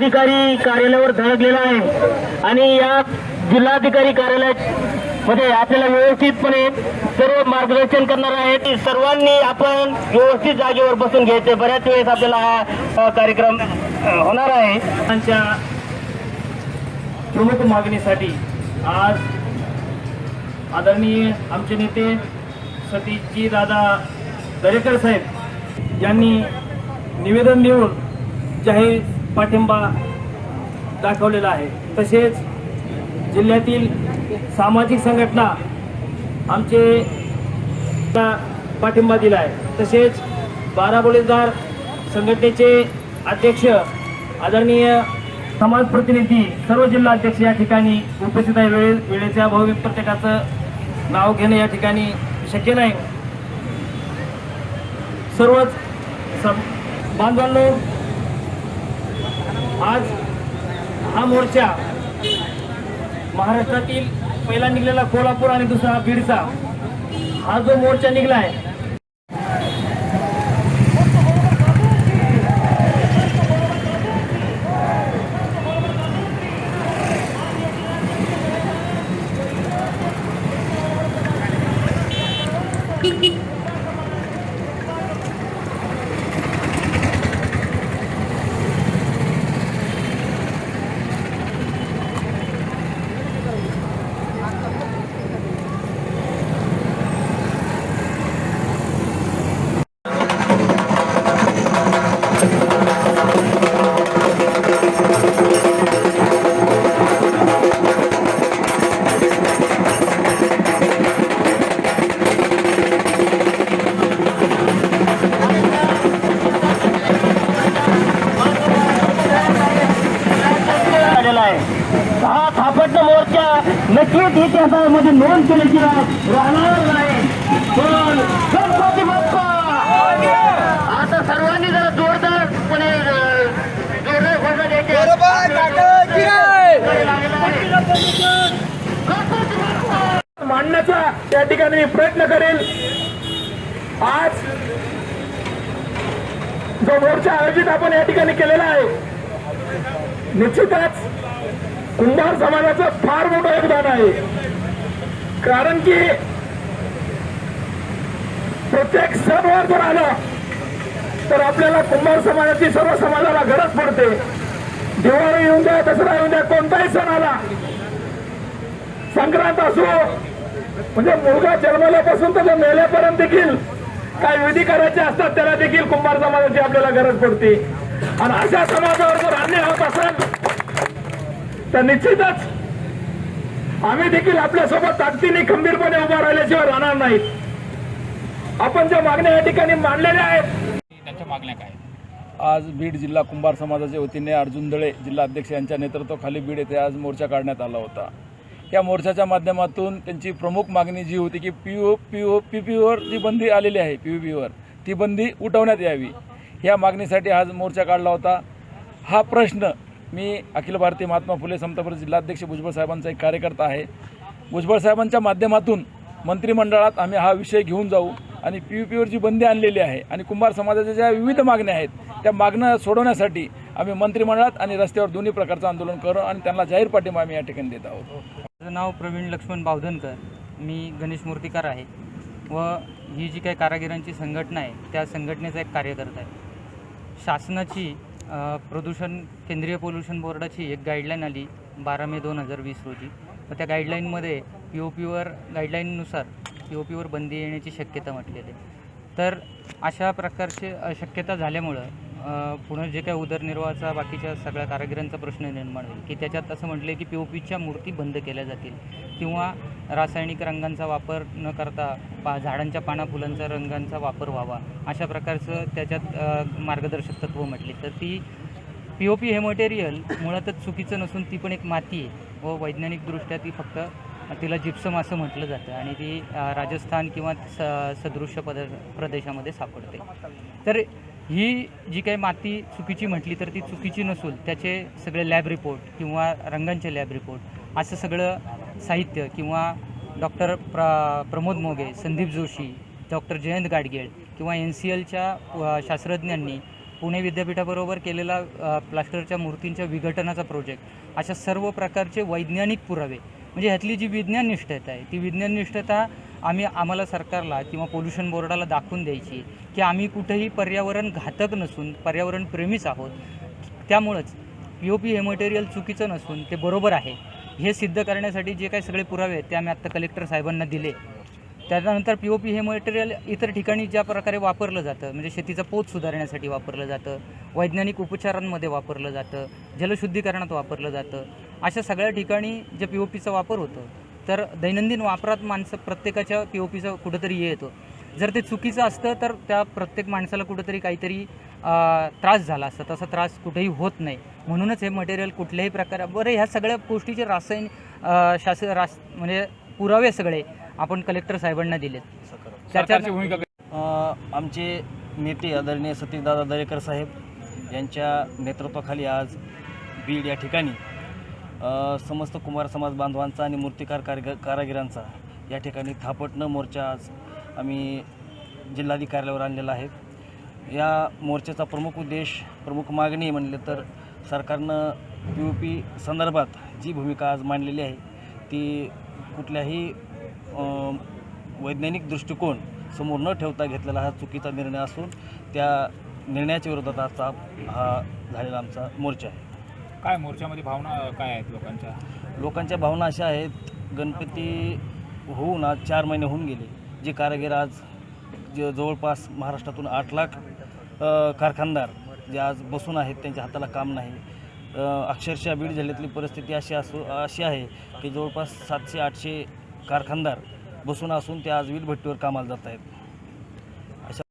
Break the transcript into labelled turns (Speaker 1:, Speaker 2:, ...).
Speaker 1: जिल्हाधिकारी कार्यालयावर धडकलेला आहे. आणि या जिल्हाधिकारी कार्यालयात मध्ये आपल्याला व्यवस्थितपणे सर्व मार्गदर्शन करणार आहेत. सर्वांनी आपण व्यवस्थित जागेवर बसून घ्यायचे. बऱ्याच वेळेस आपल्याला हा कार्यक्रम होणार आहे. त्यांच्या प्रमुख मागणीसाठी आज आदरणीय आमचे नेते सतीशजी दादा दरेकर साहेब यांनी निवेदन देऊन जाहीर पाठिंबा दाखवलेला आहे. तसेच जिल्ह्यातील सामाजिक संघटना आमचे पाठिंबा दिला आहे. तसेच बाराबोळीदार संघटनेचे अध्यक्ष आदरणीय समाज प्रतिनिधी सर्व जिल्हा अध्यक्ष या ठिकाणी उपस्थित आहे. वेळे वेळेच्या अभावी प्रत्येकाचं नाव घेणं या ठिकाणी शक्य नाही. सर्वच सम बांधवांनो आज हा मोर्चा महाराष्ट्रातील पहिला निघलेला कोल्हापूर आणि दुसरा बीडचा. हा जो मोर्चा निघलाय आहे नक्कीच इतिहासामध्ये नोंद केल्याशिवाय राहणार नाही. पण गणपती बाप्पा! आता सर्वांनी जरा जोरदारपणे जोरदार घोषणा द्यायची!
Speaker 2: मांडण्याचा या ठिकाणी मी प्रयत्न करेल. आज जो मोर्चा आयोजित आपण या ठिकाणी केलेला आहे निश्चितच कुंभार समाजाचं फार मोठं योगदान आहे. कारण की प्रत्येक सणवार जर आला तर आपल्याला कुंभार समाजाची सर्व समाजाला गरज पडते. दिवाळी येऊन द्या दसरा येऊन द्या कोणताही सण आला संक्रांत असो म्हणजे मुलगा जन्मल्यापासून तर मेल्यापर्यंत देखील काय विधी करायचे असतात त्याला देखील कुंभार समाजाची आपल्याला गरज पडते. आणि अशा समाजावर जर अन्याय होत असेल तर निश्चितच आम्ही देखील आपल्यासोबत ताकदीने खंबीरपणे उभा राहिल्याशिवाय राहणार नाहीत आपण ज्या मागण्या या ठिकाणी मांडलेल्या आहेत.
Speaker 3: त्यांच्या मागण्या काय?
Speaker 4: आज बीड जिल्हा कुंभार समाजाच्या वतीने अर्जुन दळे जिल्हा अध्यक्ष यांच्या नेतृत्वाखाली बीड येथे आज मोर्चा काढण्यात आला होता. या मोर्चाच्या माध्यमातून त्यांची प्रमुख मागणी जी होती की P O P O P पीवर जी बंदी आलेली आहे पी पीवर ती बंदी उठवण्यात यावी. या मागणीसाठी आज मोर्चा काढला होता. हा प्रश्न मी अखिल भारतीय महात्मा फुले समता जिल्हाध्यक्ष भुजबळ साहेबांचा एक कार्यकर्ता आहे. भुजबळ साहेबांच्या माध्यमातून मंत्रिमंडळात आम्ही हा विषय घेऊन जाऊ आणि पी यू पीवर जी बंदी आणलेली आहे आणि कुंभार समाजाच्या ज्या विविध मागण्या आहेत त्या मागण्या सोडवण्यासाठी आम्ही मंत्रिमंडळात आणि रस्त्यावर दोन्ही प्रकारचं आंदोलन करू आणि त्यांना जाहीर पाठिंबा आम्ही या ठिकाणी देत आहोत.
Speaker 5: माझं नाव प्रवीण लक्ष्मण बावधनकर. मी गणेश मूर्तिकार आहे व ही जी काही कारागिरांची संघटना आहे त्या संघटनेचा एक कार्यकर्ता आहे. शासनाची प्रदूषण केंद्रीय पोल्युशन बोर्डाची एक गाईडलाईन आली बारा मे दोन हजार वीस रोजी. तर त्या गाईडलाईनमध्ये पी ओ पीवर गाईडलाईननुसार पी ओ पीवर बंदी येण्याची शक्यता म्हटलेली आहे. तर अशा प्रकारची शक्यता झाल्यामुळं पुन्हा जे काही उदरनिर्वाहाचा बाकीच्या सगळ्या कारागिरांचा प्रश्न निर्माण होईल की त्याच्यात असं म्हटलं की पी ओ पीच्या मूर्ती बंद केल्या जातील किंवा रासायनिक रंगांचा वापर न करता पा झाडांच्या पाना फुलांचा रंगांचा वापर व्हावा अशा प्रकारचं त्याच्यात मार्गदर्शक तत्त्व म्हटली. तर ती पी ओ पी हे मटेरियल मुळातच चुकीचं नसून ती पण एक माती आहे व वैज्ञानिकदृष्ट्या ती फक्त तिला जिप्सम असं म्हटलं जातं आणि ती राजस्थान किंवा स सदृश्य पद प्रदेशामध्ये सापडते. तर ही जी काही माती चुकीची म्हटली तर ती चुकीची नसून त्याचे सगळे लॅब रिपोर्ट किंवा रंगांचे लॅब रिपोर्ट असं सगळं साहित्य किंवा डॉक्टर प्र प्रमोद मोगे संदीप जोशी डॉक्टर जयंत गाडगेळ किंवा एन सी एलच्या शास्त्रज्ञांनी पुणे विद्यापीठाबरोबर केलेला प्लास्टरच्या मूर्तींच्या विघटनाचा प्रोजेक्ट अशा सर्व प्रकारचे वैज्ञानिक पुरावे म्हणजे ह्यातली जी विज्ञाननिष्ठता आहे ती विज्ञाननिष्ठता आम्ही आम्हाला सरकारला किंवा पोल्युशन बोर्डाला दाखवून द्यायची की आम्ही कुठेही पर्यावरण घातक नसून पर्यावरण प्रेमीच आहोत त्यामुळंच पी ओ पी हे मटेरियल चुकीचं नसून ते बरोबर आहे. हे सिद्ध करण्यासाठी जे काही सगळे पुरावे आहेत ते आम्ही आत्ता कलेक्टर साहेबांना दिले. त्यानंतर पी ओ पी हे मटेरियल इतर ठिकाणी ज्या प्रकारे वापरलं जातं म्हणजे शेतीचा पोत सुधारण्यासाठी वापरलं जातं वैज्ञानिक उपचारांमध्ये वापरलं जातं जलशुद्धीकरणात वापरलं जातं अशा सगळ्या ठिकाणी जे पी ओ पीचा वापर होतो तर दैनंदिन वापरात माणसं प्रत्येकाच्या पी ओ पीचा कुठंतरी येतो. जर ते चुकीचं असतं तर त्या प्रत्येक माणसाला कुठंतरी काहीतरी त्रास झाला असता. तसा त्रास कुठेही होत नाही. म्हणूनच हे मटेरियल कुठल्याही प्रकारे बरं ह्या सगळ्या गोष्टीचे रासायनिक शास रास म्हणजे पुरावे सगळे आपण कलेक्टर साहेबांना दिलेत.
Speaker 4: सरकारची भूमिका
Speaker 1: अ, आमचे नेते आदरणीय सतीशदादा दरेकर साहेब यांच्या नेतृत्वाखाली आज बीड या ठिकाणी अ, समस्त कुंभार समाज बांधवांचा आणि मूर्तिकार कारग कारागिरांचा या ठिकाणी थापटणं मोर्चा आज आम्ही जिल्हाधिकाऱ्यावर आणलेला आहे. या मोर्चाचा प्रमुख उद्देश प्रमुख मागणी म्हणले तर सरकारनं पी ओ पी संदर्भात जी भूमिका आज मांडलेली आहे ती कुठल्याही वैज्ञानिक दृष्टिकोन समोर न ठेवता घेतलेला हा चुकीचा निर्णय असून त्या निर्णयाच्या विरोधात आजचा हा झालेला आमचा मोर्चा आहे.
Speaker 3: काय मोर्चामध्ये भावना काय आहेत लोकांच्या?
Speaker 1: लोकांच्या भावना अशा आहेत गणपती होऊन आज चार महिने होऊन गेले. जे कारागीर आज जे जवळपास महाराष्ट्रातून आठ लाख कारखानदार जे आज बसून आहेत त्यांच्या हाताला काम नाही. अक्षरशः बीड जिल्ह्यातली परिस्थिती अशी असू अशी आहे की जवळपास सातशे आठशे कारखानदार बसून असून ते आज वीट भट्टीवर कामाला जात आहेत.